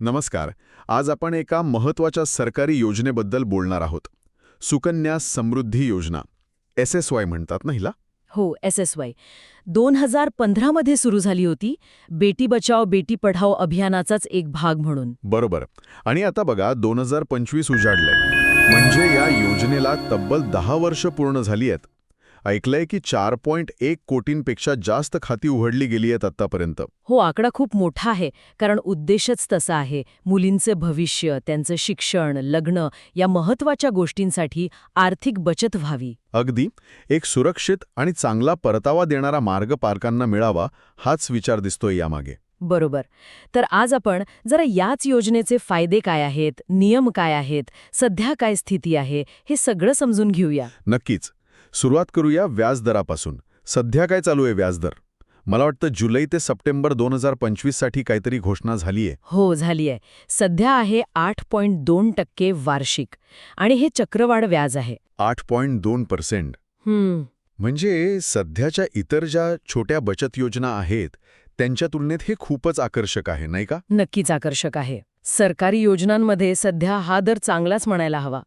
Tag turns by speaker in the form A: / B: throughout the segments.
A: नमस्कार. आज आपण एका महत्त्वाच्या सरकारी योजनेबद्दल बोलणार आहोत. सुकन्या समृद्धी योजना. एस एस वाय म्हणतात ना हिला?
B: हो एस एस वाय. दोन हजार पंधरामध्ये सुरू झाली होती. बेटी बचाव बेटी पढाओ अभियानाचाच एक भाग म्हणून.
A: बरोबर. आणि आता बघा दोन हजार पंचवीस उजाडलंय. म्हणजे या योजनेला तब्बल दहा वर्ष पूर्ण झाली आहेत. ऐकलंय की चार पॉईंट एक कोटींपेक्षा जास्त खाती उघडली गेली आहेत आतापर्यंत
B: हो आकडा खूप मोठा आहे कारण उद्देशच तसा आहे. मुलींचे भविष्य त्यांचं शिक्षण लग्न या महत्त्वाच्या गोष्टींसाठी आर्थिक बचत व्हावी.
A: अगदी. एक सुरक्षित आणि चांगला परतावा देणारा मार्ग पालकांना मिळावा हाच विचार दिसतोय यामागे.
B: बरोबर. तर आज आपण जरा याच योजनेचे फायदे काय आहेत नियम काय आहेत सध्या काय स्थिती आहे हे सगळं समजून घेऊया.
A: नक्कीच. सुरुवात करूया व्याजदरापासून सध्या काय चालू आहे व्याजदर मला वाटतं जुलै ते सप्टेंबर दोन हजार पंचवीससाठी काहीतरी घोषणा झालीय.
B: हो झाली आहे सध्या आहे आठ पॉईंट दोन टक्के वार्षिक आणि हे चक्रवाढ व्याज आहे.
A: आठ पॉईंट दोन पर्सेंट.
B: हम्म.
A: म्हणजे सध्याच्या इतर ज्या छोट्या बचत योजना आहेत त्यांच्या तुलनेत हे खूपच आकर्षक आहे नाही का?
B: नक्कीच आकर्षक आहे. सरकारी योजनांमध्ये सध्या हा दर चांगलाच म्हणायला हवा.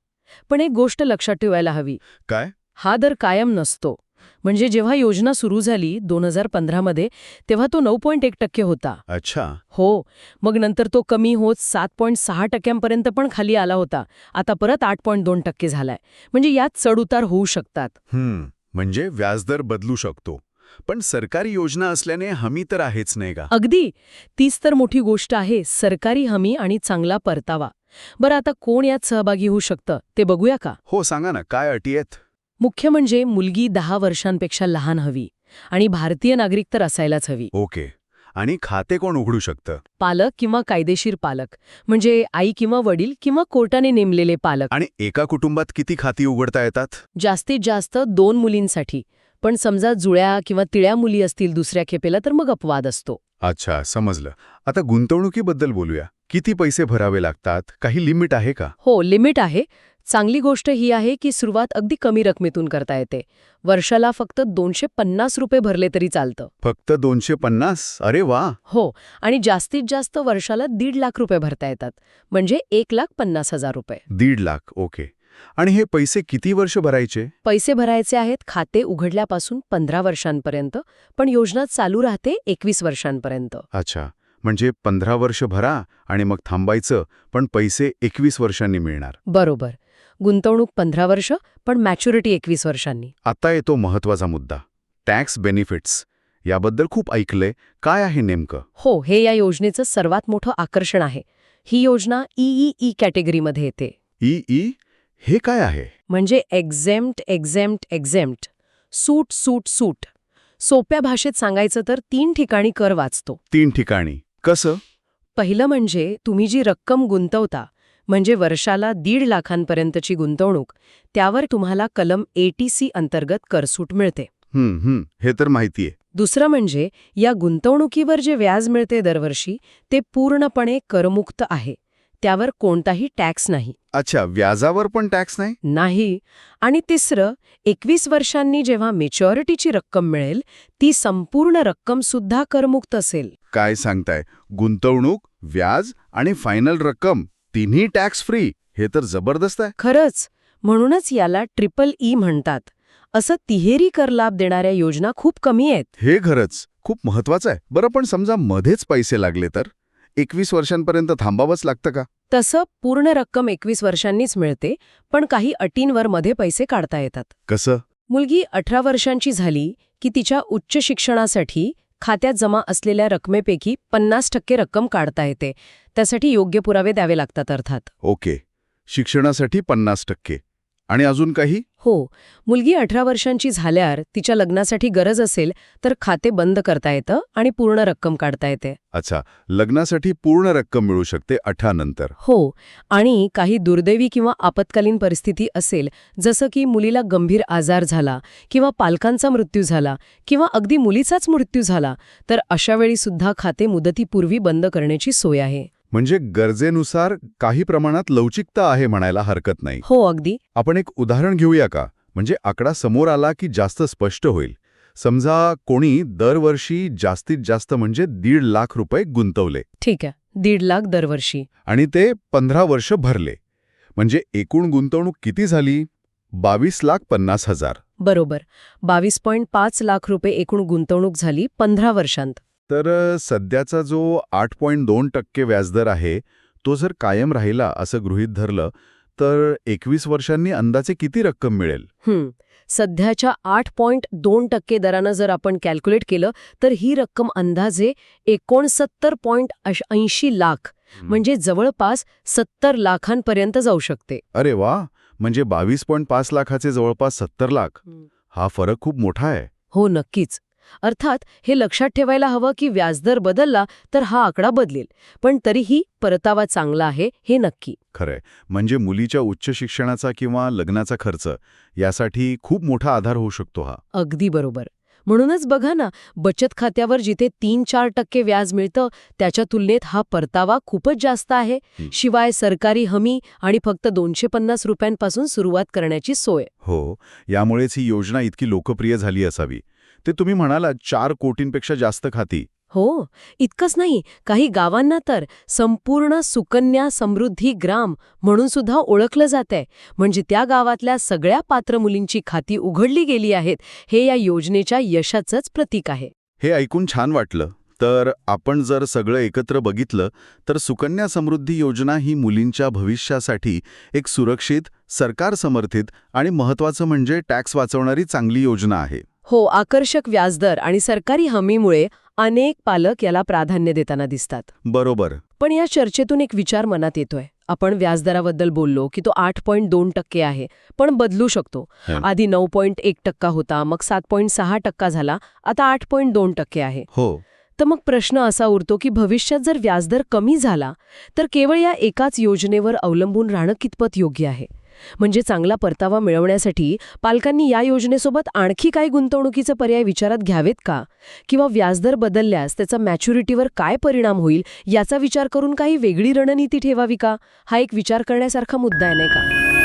B: पण एक गोष्ट लक्षात ठेवायला हवी.
A: काय?
B: हा दर कायम नसतो. म्हणजे जेव्हा योजना सुरू झाली दोन हजार पंधरामध्ये तेव्हा तो नऊ पॉईंट एक टक्के होता.
A: अच्छा.
B: हो. मग नंतर तो कमी होत सात पॉईंट सहा टक्क्यांपर्यंत पण खाली आला होता. आता परत आठ पॉईंट दोन टक्के झालाय. म्हणजे यात चढउतार होऊ शकतात.
A: हम्म. म्हणजे व्याजदर बदलू शकतो. पण सरकारी योजना असल्याने हमी तर आहेच नाही का?
B: अगदी. तीच तर मोठी गोष्ट आहे. सरकारी हमी आणि चांगला परतावा. बरं आता कोण यात सहभागी होऊ शकतं? ते बघूया का?
A: हो सांगा ना. काय अटी आहेत?
B: मुख्य म्हणजे मुलगी दहा वर्षांपेक्षा लहान हवी आणि भारतीय नागरिक तर असायलाच हवी.
A: ओके. आणि खाते कोण उघडू शकतं?
B: पालक किंवा कायदेशीर पालक. म्हणजे आई किंवा वडील किंवा कोर्टाने नेमलेले पालक.
A: आणि एका कुटुंबात किती खाती उघडता येतात?
B: जास्तीत जास्त दोन मुलींसाठी. पण समजा जुळ्या किंवा तिळ्या मुली असतील दुसऱ्या खेपेला तर मग अपवाद असतो.
A: अच्छा समजलं. आता गुंतवणुकीबद्दल बोलूया. किती पैसे भरावे लागतात? काही लिमिट आहे का?
B: हो लिमिट आहे. चांगली गोष्ट ही आहे की सुरुवात अगदी कमी रकमेतून करता येते. वर्षाला फक्त दोनशे पन्नास रुपये भरले तरी चालतं.
A: फक्त दोनशे पन्नास? अरे वा!
B: हो आणि जास्तीत जास्त वर्षाला दीड लाख रुपये भरता येतात. म्हणजे एक लाख पन्नास हजार रुपये.
A: दीड लाख ओके. आणि हे पैसे किती वर्ष भरायचे?
B: पैसे भरायचे आहेत खाते उघडल्यापासून पंधरा वर्षांपर्यंत पण योजना चालू राहते एकवीस वर्षांपर्यंत.
A: अच्छा. म्हणजे पंधरा वर्ष भरा आणि मग थांबायचं पण पैसे एकवीस वर्षांनी मिळणार.
B: बरोबर. गुंतवणूक पंधरा वर्ष पण मॅच्युरिटी एकवीस वर्षांनी.
A: आता येतो महत्त्वाचा मुद्दा. Tax benefits. याबद्दल खूप ऐकलंय. काय आहे नेमकं?
B: हो हे या योजनेचं सर्वात मोठं आकर्षण आहे. ही योजना ईईई कॅटेगरीमध्ये येते.
A: E E? हे काय आहे?
B: म्हणजे एक्झेम्ट एक्झेम्ट एक्झेम्ट सूट सूट सूट. सोप्या भाषेत सांगायचं तर तीन ठिकाणी कर वाचतो.
A: तीन ठिकाणी. कसं?
B: पहिलं म्हणजे तुम्ही जी रक्कम गुंतवता म्हणजे वर्षाला दीड लाखांपर्यंतची गुंतवणूक त्यावर तुम्हाला कलम एटीसी अंतर्गत करसूट मिळते.
A: हे तर माहितीये
B: दुसरं म्हणजे या गुंतवणुकीवर जे व्याज मिळते दरवर्षी ते पूर्णपणे करमुक्त आहे. त्यावर कोणताही टॅक्स नाही.
A: अच्छा व्याजावर पण टॅक्स नाही?
B: नाही. आणि तिसरं एकवीस वर्षांनी जेव्हा मेच्युरिटीची रक्कम मिळेल ती संपूर्ण रक्कम सुद्धा करमुक्त असेल.
A: काय सांगताय? गुंतवणूक व्याज आणि फायनल रक्कम. तिन्ही टॅक्स फ्री हे तर जबरदस्त आहे.
B: खरंच म्हणूनच याला ट्रिपल ई म्हणतात. असं तिहेरी कर लाभ देणाऱ्या योजना खूप कमी आहेत.
A: हे खरंच खूप महत्वाचं आहे. बरं पण समजा मध्येच पैसे लागले तर? एकवीस वर्षांपर्यंत थांबावंच लागतं का?
B: तसं पूर्ण रक्कम एकवीस वर्षांनीच मिळते पण काही अटींवर मध्ये पैसे काढता येतात.
A: कसं?
B: मुलगी अठरा वर्षांची झाली की तिच्या उच्च शिक्षणासाठी खात्यात जमा असलेल्या रकमेपैकी पन्नास टक्के रक्कम काढता येते. त्यासाठी योग्य पुरावे द्यावे लागतात अर्थात.
A: ओके. शिक्षणासाठी पन्नास टक्के. आणि अजून काही?
B: हो. मुलगी अठरा वर्षांची झाल्यावर तिच्या लग्नासाठी गरज असेल तर खाते बंद करता येतं आणि पूर्ण रक्कम काढता येते.
A: अच्छा. लग्नासाठी पूर्ण रक्कम मिळू शकते अठरा नंतर.
B: हो. आणि काही दुर्दैवी किंवा आपत्कालीन परिस्थिती असेल जसं की मुलीला गंभीर आजार झाला किंवा पालकांचा मृत्यू झाला किंवा अगदी मुलीचाच मृत्यू झाला तर अशा वेळी सुद्धा खाते मुदतीपूर्वी बंद करण्याची सोय आहे.
A: म्हणजे गरजेनुसार काही प्रमाणात लवचिकता आहे म्हणायला हरकत नाही.
B: हो अगदी.
A: आपण एक उदाहरण घेऊया का? म्हणजे आकडा समोर आला की जास्त स्पष्ट होईल. समजा कोणी दरवर्षी जास्तीत जास्त म्हणजे दीड लाख रुपये गुंतवले.
B: ठीक आहे. दीड लाख दरवर्षी.
A: आणि ते पंधरा वर्ष भरले. म्हणजे एकूण गुंतवणूक किती झाली? बावीस लाख पन्नास हजार.
B: बरोबर. बावीस पॉईंट पाच लाख रुपये एकूण गुंतवणूक झाली पंधरा वर्षांत.
A: तर सध्याचा जो आठ पॉईंट दोन टक्के व्याजदर आहे तो जर कायम राहिला असं गृहीत धरलं तर एकवीस वर्षांनी अंदाजे किती रक्कम मिळेल.
B: सध्याच्या आठ पॉईंट दोन टक्के दरानं जर आपण कॅल्क्युलेट केलं तर ही रक्कम अंदाजे एकोणसत्तर पॉईंट ऐंशी लाख म्हणजे जवळपास सत्तर लाखांपर्यंत जाऊ शकते.
A: अरे वा! म्हणजे बावीस पॉईंट पाच लाखाचे जवळपास सत्तर लाख. हा फरक खूप मोठा आहे.
B: हो नक्कीच. अर्थात हे लक्षात ठेवायला हवं की व्याजदर बदलला तर हा आकडा बदलेल पण तरीही परतावा चांगला आहे हे नक्की.
A: खरंय. म्हणजे मुलीच्या उच्च शिक्षणाचा किंवा लग्नाचा खर्च यासाठी खूप मोठा आधार होऊ शकतो हा.
B: अगदी बरोबर. म्हणूनच बघा ना बचत खात्यावर जिथे तीन चार टक्के व्याज मिळतं त्याच्या तुलनेत हा परतावा खूपच जास्त आहे. शिवाय सरकारी हमी आणि फक्त दोनशे पन्नास रुपयांपासून सुरुवात करण्याची सोय.
A: हो. यामुळेच ही योजना इतकी लोकप्रिय झाली असावी. ते तुम्ही म्हणालात चार कोटींपेक्षा जास्त खाती.
B: हो इतकंच नाही काही गावांना तर संपूर्ण सुकन्या समृद्धी ग्राम म्हणून सुद्धा ओळखलं जातंय. म्हणजे त्या गावातल्या सगळ्या पात्र मुलींची खाती उघडली गेली आहेत हे या योजनेच्या यशाचंच प्रतीक आहे.
A: हे ऐकून छान वाटलं. तर आपण जर सगळं एकत्र बघितलं तर सुकन्या समृद्धी योजना ही मुलींच्या भविष्यासाठी एक सुरक्षित सरकार समर्थित आणि महत्त्वाचं म्हणजे टॅक्स वाचवणारी चांगली योजना आहे.
B: हो आकर्षक व्याजदर आणि सरकारी हमीमुळे अनेक पालक याला प्राधान्य देताना दिसतात.
A: बरोबर.
B: पण या चर्चेतून एक विचार मनात येतोय. आपण व्याजदराबद्दल बोललो की तो आठ पॉईंट दोन टक्के आहे पण बदलू शकतो. आधी नऊ पॉईंट एक टक्का होता मग सात पॉईंट सहा टक्का झाला आता आठ पॉईंट दोन टक्के आहे.
A: हो.
B: तर मग प्रश्न असा उरतो की भविष्यात जर व्याजदर कमी झाला तर केवळ या एकाच योजनेवर अवलंबून राहणं कितपत योग्य आहे? म्हणजे चांगला परतावा मिळवण्यासाठी पालकांनी या योजनेसोबत आणखी काही गुंतवणुकीचे पर्याय विचारात घ्यावेत का? किंवा व्याजदर बदलल्यास त्याचा मॅच्युरिटीवर काय परिणाम होईल याचा विचार करून काही वेगळी रणनीती ठेवावी का? हा एक विचार करण्यासारखा मुद्दा आहे नाही का?